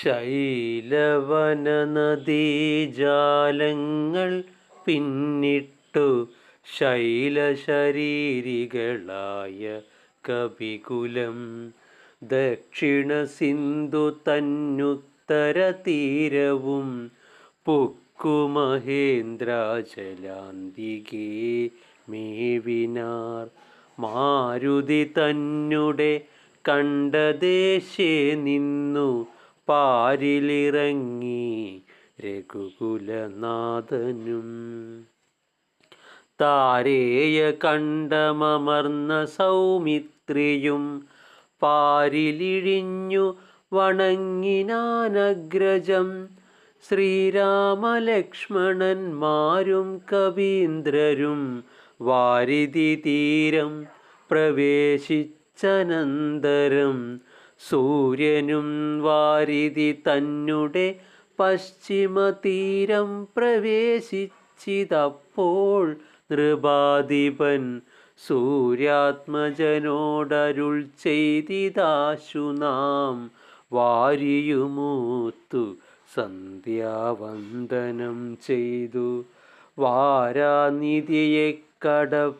ശൈലവന നദീജാലങ്ങൾ പിന്നിട്ടു ശൈലശരീരികളായ കവികുലം ദക്ഷിണ സിന്ധു തന്നുത്തര തീരവും പുക്കുമഹേന്ദ്രാചലാന്തികേ മേവിനാർ. മാരുതി തന്നെ കണ്ടദേശേ നിന്നു പാരിലിറങ്ങി രഘുകുലനാഥനും. താരേയ കണ്ടമർന്ന സൗമിത്രിയും പാരിലിഴിഞ്ഞു വണങ്ങിനാനഗ്രജം ശ്രീരാമലക്ഷ്മണന്മാരും കവീന്ദ്രരും വാരിതി തീരം പ്രവേശിച്ചനന്തരം സൂര്യനും വാരിതി തന്നെ പശ്ചിമതീരം പ്രവേശിച്ചിതപ്പോൾ നൃപാധിപൻ സൂര്യാത്മജനോടരുൾ ചെയ്തിതാശു നാം വാരിയുമൂത്തു സന്ധ്യാവന്ദനം ചെയ്തു. വാരാനിധിയെ കടപ്പാനുപായവും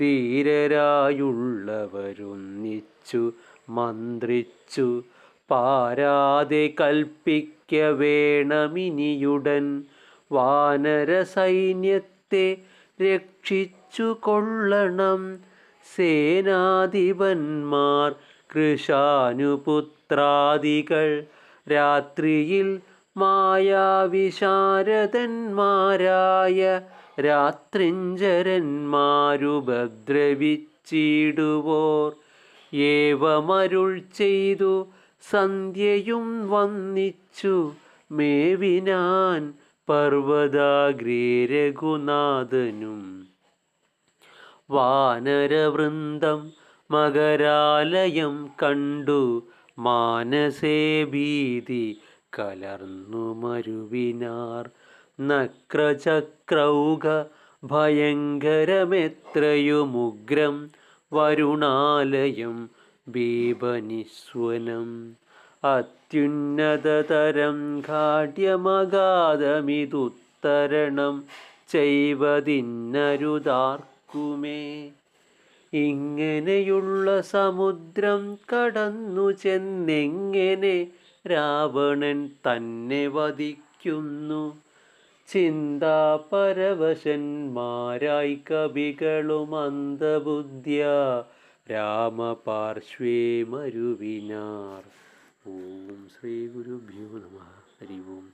ധീരരായുള്ളവരൊന്നിച്ചു മന്ത്രിച്ചു. പാരാതെ കൽപ്പിക്ക വേണമിനിയുടൻ വാനര സൈന്യത്തെ രക്ഷിച്ചു കൊള്ളണം. സേനാധിപന്മാർ കൃഷാനുപുത്രാദികൾ രാത്രിയിൽ മായാവിശാരദന്മാരായ രാത്രിഞ്ചരന്മാരുപദ്രവിച്ചിടുവോർ. ഏവമരുൾ ചെയ്തു സന്ധ്യയും വന്നിച്ചു മേവിനാൻ പർവതാഗ്രേ രഘുനാഥനും വാനരവൃന്ദം മകരാലയം കണ്ടു മാനസേ ഭീതി കലർന്നു മരുവിനാർ. നക്രചക്രൗക ഭയങ്കരമെത്രയുമുഗ്രം വരുണാലയം ബീപനിസ്വനം അത്യുന്നതതരം ഘാട്യമഗാധമിതുത്തരണം ചെയ്വതിന്നരുതാർക്കുമേ. ഇങ്ങനെയുള്ള സമുദ്രം കടന്നു ചെന്നെങ്ങനെ രാവണൻ തന്നെ വധിക്കുന്നു. ചിന്താപരവശന്മാരായി കവികളും അന്ധബുദ്ധ്യ രാമപാർശ്വേ മരുവിനാർ. ഓം ശ്രീ ഗുരുഭ്യോ നമ. ഹരി ഓം